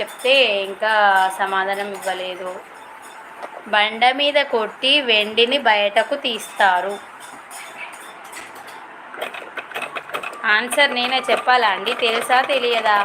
చెప్తే ఇంకా సమాధానం ఇవ్వలేదు. బండ మీద కొట్టి వెండిని బయటకు తీస్తారు. ఆన్సర్ నేనే చెప్పాలా అండి? తెలుసా తెలియదా?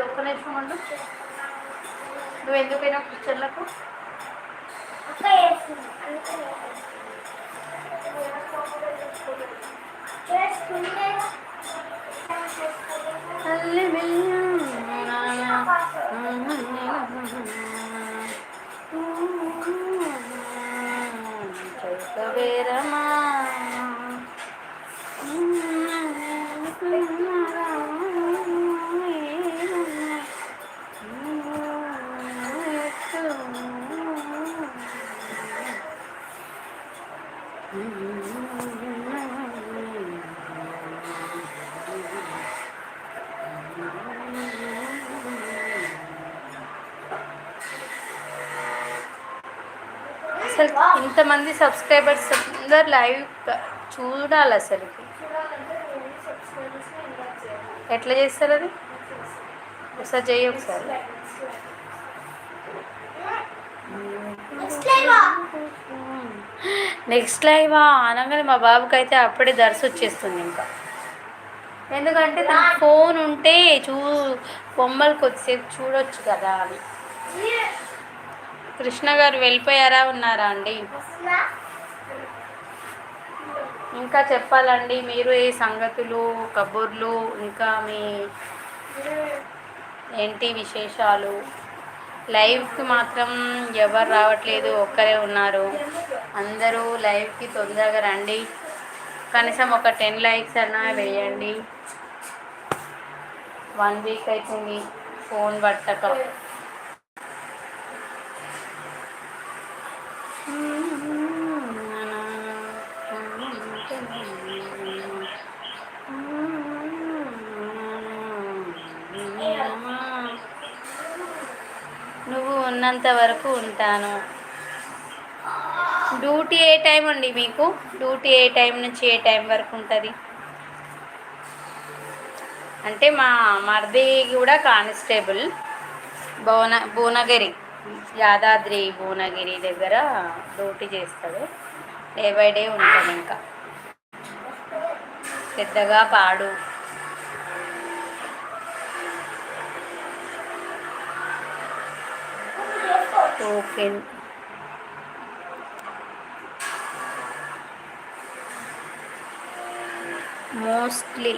ఒక్క నిమిషం ఉండు. నువ్వు ఎందుకైనా కిచెన్లకు అల్లి చౌకవేరమా అసలు ఇంతమంది సబ్స్క్రైబర్స్ అందరు లైవ్ చూడాలి అసలుకి ఎట్లా చేస్తారు అది? ఒకసారి చెయ్యి ఒకసారి. నెక్స్ట్ లైవ్ అనగానే మా బాబుకి అయితే అప్పుడే దర్శ వచ్చేస్తుంది ఇంకా. ఎందుకంటే తన ఫోన్ ఉంటే చూ బొమ్మలు కొద్దిసేపు చూడొచ్చు కదా అని. కృష్ణ గారు వెళ్ళిపోయారా ఉన్నారా అండి? ఇంకా చెప్పాలండి మీరు ఏ సంగతులు కబుర్లు ఇంకా మీ ఏంటి విశేషాలు? లైవ్కి మాత్రం ఎవరు రావట్లేదు ఒక్కరే ఉన్నారు. అందరూ లైవ్కి తొందరగా రండి. కనీసం ఒక టెన్ లైక్స్ అన్నా వేయండి. వన్ వీక్ అవుతుంది ఫోన్ పట్టక. నువ్వు ఉన్నంత వరకు ఉంటాను. డ్యూటీ ఏ టైం అండి మీకు? డ్యూటీ ఏ టైం నుంచి ఏ టైం వరకు ఉంటుంది? అంటే మా మరిది కూడా కానిస్టేబుల్. భువన భువనగిరి యాదాద్రి భువనగిరి దగ్గర డ్యూటీ చేస్తాడు. డే బై డే ఉంటాడు ఇంకా. పెద్దగా పాడు. ఓకే మోస్ట్లీ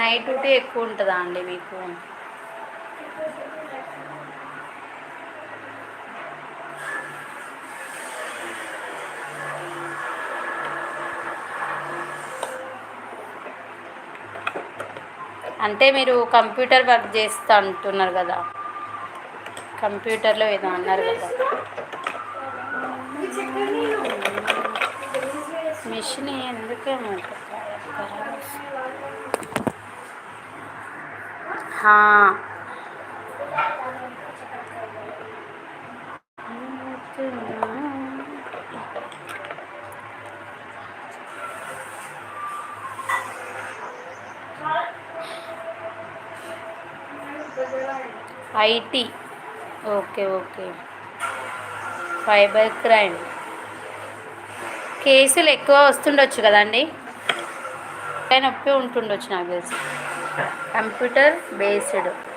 నైట్ డ్యూటీ ఎక్కువ ఉంటుందా అండి మీకు అంటే మీరు కంప్యూటర్ వర్క్ చేస్తా అంటున్నారు కదా. కంప్యూటర్లో ఏదో అన్నారు కదా. మిషన్ ఎందుకేమో हाँ IT okay okay. Fibre crime. కేసులు ఎక్కువ వస్తుండొచ్చు కదండి? నొప్పి ఉంటుండొచ్చు నాకు తెలిసి. Computer based.